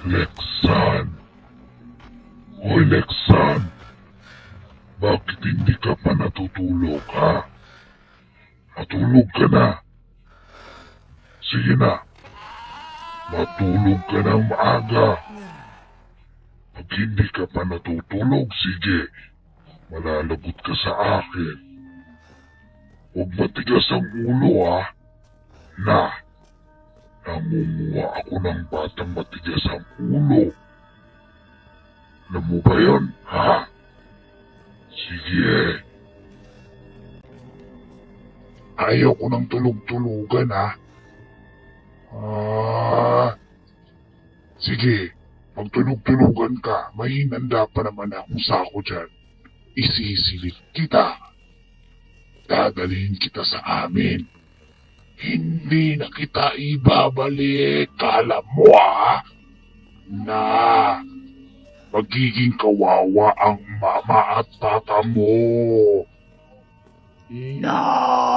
Lexan. Hoy, Lexan. Bakit hindi ka pa natutulog, ha? Matulog ka na. Sige na. Matulog ka ng maaga. Pag hindi ka pa natutulog, sige. Malalagot ka sa akin. Huwag matigas ang ulo, ha? Na. Namumuha ako ng batang matigas ang ulo. Alam mo ba yun, ha? Sige. Ayaw ko ng tulog-tulugan, ha? Ah. Sige. Pag tulog-tulugan ka, may hinanda pa naman akong sako dyan. Isisilip kita. Dadalhin kita sa amin. Hindi na kita ibabalik. Kala mo ah. Na magiging kawawa ang mama at tata mo. No!